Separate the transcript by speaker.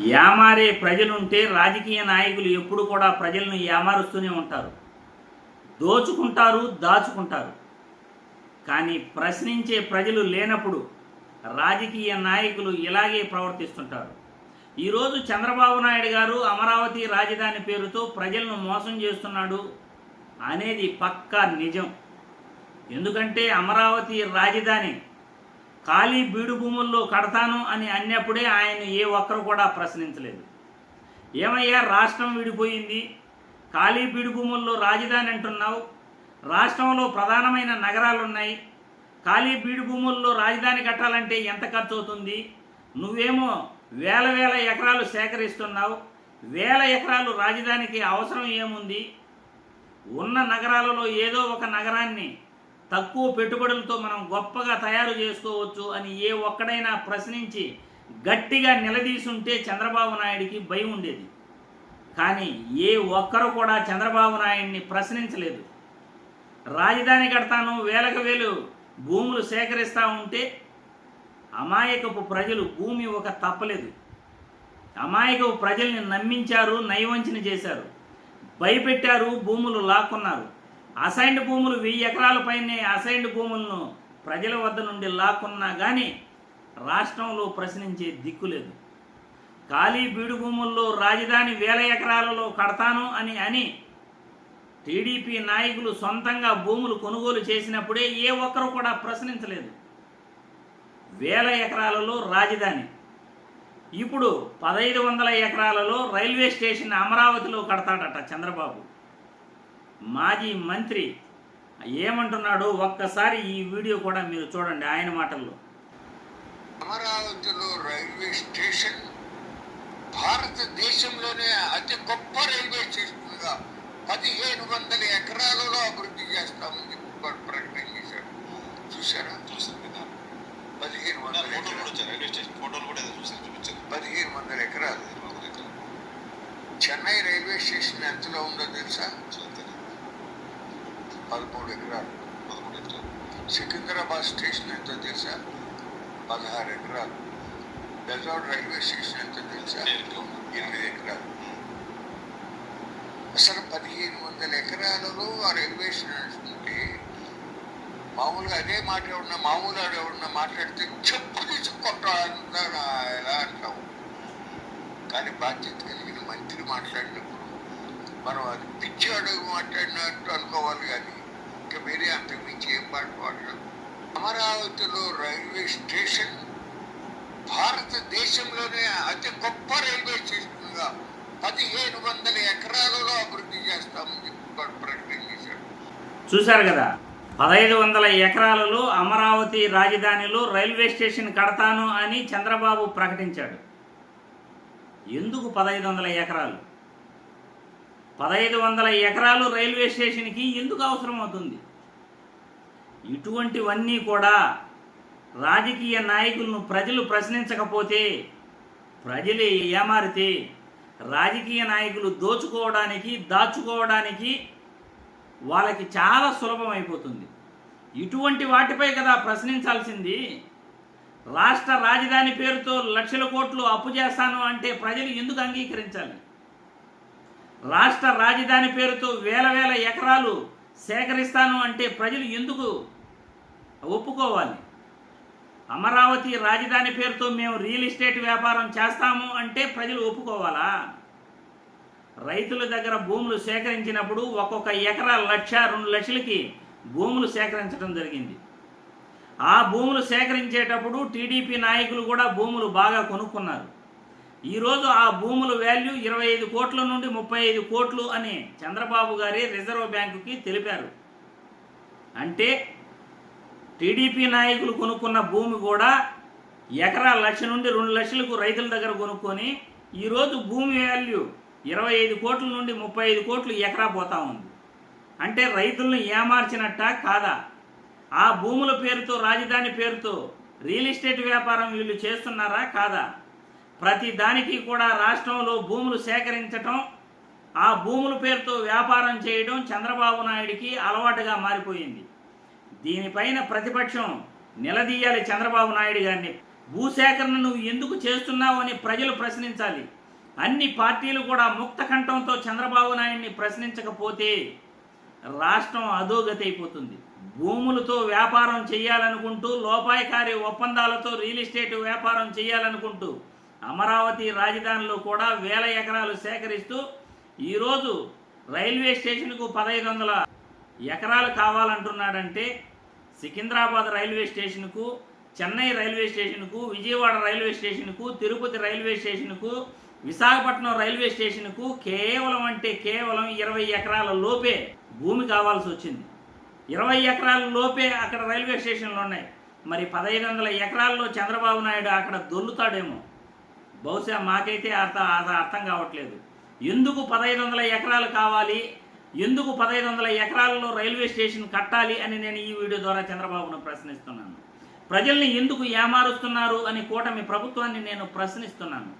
Speaker 1: ఏమారే ప్రజలుంటే రాజకీయ నాయకులు ఎప్పుడు కూడా ప్రజలను ఏమారుస్తూనే ఉంటారు. దోచుకుంటారు దాచుకుంటారు. కానీ ప్రశ్నించే ప్రజలు లేనప్పుడు రాజకీయ నాయకులు ఇలాగే ప్రవర్తిస్తుంటారు. ఈరోజు చంద్రబాబు నాయుడు గారు అమరావతి రాజధాని పేరుతో ప్రజలను మోసం చేస్తున్నాడు అనేది పక్కా నిజం. ఎందుకంటే అమరావతి రాజధాని ఖాళీ బీడు భూముల్లో కడతాను అని అన్నప్పుడే ఆయన ఏ ఒక్కరు కూడా ప్రశ్నించలేదు. ఏమయ్యా రాష్ట్రం విడిపోయింది? ఖాళీ బీడు భూముల్లో రాజధాని అంటున్నావు. రాష్ట్రంలో ప్రధానమైన నగరాలు ఉన్నాయి ఖాళీ బీడు భూముల్లో రాజధాని కట్టాలంటే ఎంత ఖర్చు అవుతుంది నువ్వేమో వేల వేల ఎకరాలు సేకరిస్తున్నావు. వేల ఎకరాలు రాజధానికి అవసరం ఏముంది? ఉన్న నగరాలలో ఏదో ఒక నగరాన్ని తక్కువ పెట్టుబడులతో మనం గొప్పగా తయారు చేసుకోవచ్చు అని ఏ ఒక్కడైనా ప్రశ్నించి గట్టిగా నిలదీసుంటే చంద్రబాబు నాయుడికి భయం ఉండేది. కానీ ఏ ఒక్కరు కూడా చంద్రబాబు నాయుడిని ప్రశ్నించలేదు. రాజధాని కడతాను వేలకు వేలు భూములు సేకరిస్తూ ఉంటే అమాయకపు ప్రజలు భూమి ఒక తప్పలేదు. అమాయకపు ప్రజల్ని నమ్మించారు నయవంచన చేశారు. భయపెట్టారు భూములు లాక్కున్నారు. అసైన్డ్ భూములు వెయ్యి ఎకరాల పైనే అసైన్డ్ భూములను ప్రజల వద్ద నుండి లాక్కున్నా కానీ రాష్ట్రంలో ప్రశ్నించే దిక్కు లేదు. ఖాళీ బీడు భూముల్లో రాజధాని వేల ఎకరాలలో కడతాను అని అని టీడీపీ నాయకులు సొంతంగా భూములు కొనుగోలు చేసినప్పుడే ఏ ఒక్కరు కూడా ప్రశ్నించలేదు. వేల ఎకరాలలో రాజధాని. ఇప్పుడు పదహైదు వందల ఎకరాలలో రైల్వే స్టేషన్ అమరావతిలో కడతాడట చంద్రబాబు. మాజీ మంత్రి ఏమంటున్నాడో ఒక్కసారి ఈ వీడియో కూడా మీరు చూడండి ఆయన మాటల్లో.
Speaker 2: అమరావతిలో రైల్వే స్టేషన్ భారతదేశంలోనే అతి గొప్ప రైల్వే స్టేషన్గా పదిహేను వందల ఎకరాలలో అభివృద్ధి చేస్తామని చెప్పి వాడు ప్రకటన చేశాడు. చూసారా పదిహేను వందల పదిహేను వందల ఎకరాలు. చెన్నై రైల్వే స్టేషన్ ఎంతలో ఉందో తెలుసా. పదమూడు ఎకరాలు
Speaker 3: పదమూడు ఎకరాలు.
Speaker 2: సికింద్రాబాద్ స్టేషన్ ఎంతో తెలుసా పదహారు ఎకరాలు బెజవాడ రైల్వే స్టేషన్ ఎంతో తెలుసా. ఎనిమిది ఎకరాలు. అసలు పదిహేను వందల ఎకరాలలో ఆ రైల్వే స్టేషన్ ఉంటే మామూలుగా అదే మాట ఎవడన్నా మామూలు ఆడు ఎవడన్నా మాట్లాడితే చెప్పు తీసుకుంటా ఎలా అంటావు కానీ బాధ్యత కలిగిన మంత్రి మాట్లాడినప్పుడు మనం అది అడుగు మాట్లాడినట్టు అనుకోవాలి కానీ ఇంకా వేరే అంతకు మించి ఏం పాట పాడలేదు అమరావతిలో రైల్వే స్టేషన్ భారతదేశంలోనే అతి గొప్ప రైల్వే స్టేషన్గా పదిహేను వందల ఎకరాలలో అభివృద్ధి చేస్తామని చెప్పి ప్రకటన చేశాడు.
Speaker 1: చూశారు కదా పదహైదు వందల ఎకరాలలో అమరావతి రాజధానిలో రైల్వే స్టేషన్ కడతాను అని చంద్రబాబు ప్రకటించాడు. ఎందుకు పదహైదు వందల ఎకరాలు? పదహైదు వందల ఎకరాలు రైల్వే స్టేషన్కి ఎందుకు అవసరం అవుతుంది ఇటువంటివన్నీ కూడా రాజకీయ నాయకులను ప్రజలు ప్రశ్నించకపోతే ప్రజలు ఏమారితే రాజకీయ నాయకులు దోచుకోవడానికి దాచుకోవడానికి వాళ్ళకి చాలా సులభం అయిపోతుంది ఇటువంటి వాటిపై కదా ప్రశ్నించాల్సింది. రాష్ట్ర రాజధాని పేరుతో లక్షల కోట్లు అప్పు చేస్తాను అంటే ప్రజలు ఎందుకు అంగీకరించాలి? రాష్ట్ర రాజధాని పేరుతో వేల వేల ఎకరాలు సేకరిస్తాను అంటే ప్రజలు ఎందుకు ఒప్పుకోవాలి? అమరావతి రాజధాని పేరుతో మేము రియల్ ఎస్టేట్ వ్యాపారం చేస్తాము అంటే ప్రజలు ఒప్పుకోవాలా? రైతుల దగ్గర భూములు సేకరించినప్పుడు ఒక్కొక్క ఎకరా లక్ష రెండు లక్షలకి భూములు సేకరించడం జరిగింది. ఆ భూములు సేకరించేటప్పుడు టీడీపీ నాయకులు కూడా భూములు బాగా కొనుక్కున్నారు. ఈరోజు ఆ భూముల వాల్యూ ఇరవై ఐదు కోట్ల నుండి ముప్పై ఐదు కోట్లు అని చంద్రబాబు గారి రిజర్వ్ బ్యాంకుకి తెలిపారు. అంటే టీడీపీ నాయకులు కొనుక్కున్న భూమి కూడా ఎకరా లక్ష నుండి రెండు లక్షలకు రైతుల దగ్గర కొనుక్కొని ఈరోజు భూమి వాల్యూ ఇరవై ఐదు కోట్ల నుండి ముప్పై ఐదు కోట్లు ఎకరా పోతా ఉంది. అంటే రైతులను ఏమార్చినట్ట కాదా? ఆ భూముల పేరుతో రాజధాని పేరుతో రియల్ ఎస్టేట్ వ్యాపారం వీళ్ళు చేస్తున్నారా కాదా? ప్రతి దానికి కూడా రాష్ట్రంలో భూములు సేకరించటం ఆ భూముల పేరుతో వ్యాపారం చేయడం చంద్రబాబు నాయుడికి అలవాటుగా మారిపోయింది. దీనిపైన ప్రతిపక్షం నిలదీయాలి చంద్రబాబు నాయుడు గారిని. భూసేకరణ నువ్వు ఎందుకు చేస్తున్నావు అని ప్రజలు ప్రశ్నించాలి. అన్ని పార్టీలు కూడా ముక్త కంఠంతో చంద్రబాబు నాయుడిని ప్రశ్నించకపోతే రాష్ట్రం అధోగతి అయిపోతుంది. భూములతో వ్యాపారం చేయాలనుకుంటూ లోపాయకారి ఒప్పందాలతో రియల్ ఎస్టేట్ వ్యాపారం చేయాలనుకుంటూ అమరావతి రాజధానిలో కూడా వేల ఎకరాలు సేకరిస్తూ ఈరోజు రైల్వే స్టేషన్కు పదహైదు వందల ఎకరాలు కావాలంటున్నాడంటే సికింద్రాబాద్ రైల్వే స్టేషన్కు చెన్నై రైల్వే స్టేషన్కు విజయవాడ రైల్వే స్టేషన్కు తిరుపతి రైల్వే స్టేషన్కు విశాఖపట్నం రైల్వే స్టేషన్కు కేవలం అంటే కేవలం ఇరవై ఎకరాల లోపే భూమి కావాల్సి వచ్చింది. ఇరవై ఎకరాల లోపే అక్కడ రైల్వే స్టేషన్లు ఉన్నాయి. మరి పదహైదు వందల ఎకరాల్లో చంద్రబాబు నాయుడు అక్కడ దొల్లుతాడేమో. బహుశా మాకైతే అర్థం అది అర్థం కావట్లేదు. ఎందుకు పదహైదు వందల ఎకరాలు కావాలి? ఎందుకు పదహైదు వందల ఎకరాలలో రైల్వే స్టేషన్ కట్టాలి అని నేను ఈ వీడియో ద్వారా చంద్రబాబును ప్రశ్నిస్తున్నాను. ప్రజల్ని ఎందుకు ఏమారుస్తున్నారు అని కూటమి ప్రభుత్వాన్ని నేను ప్రశ్నిస్తున్నాను.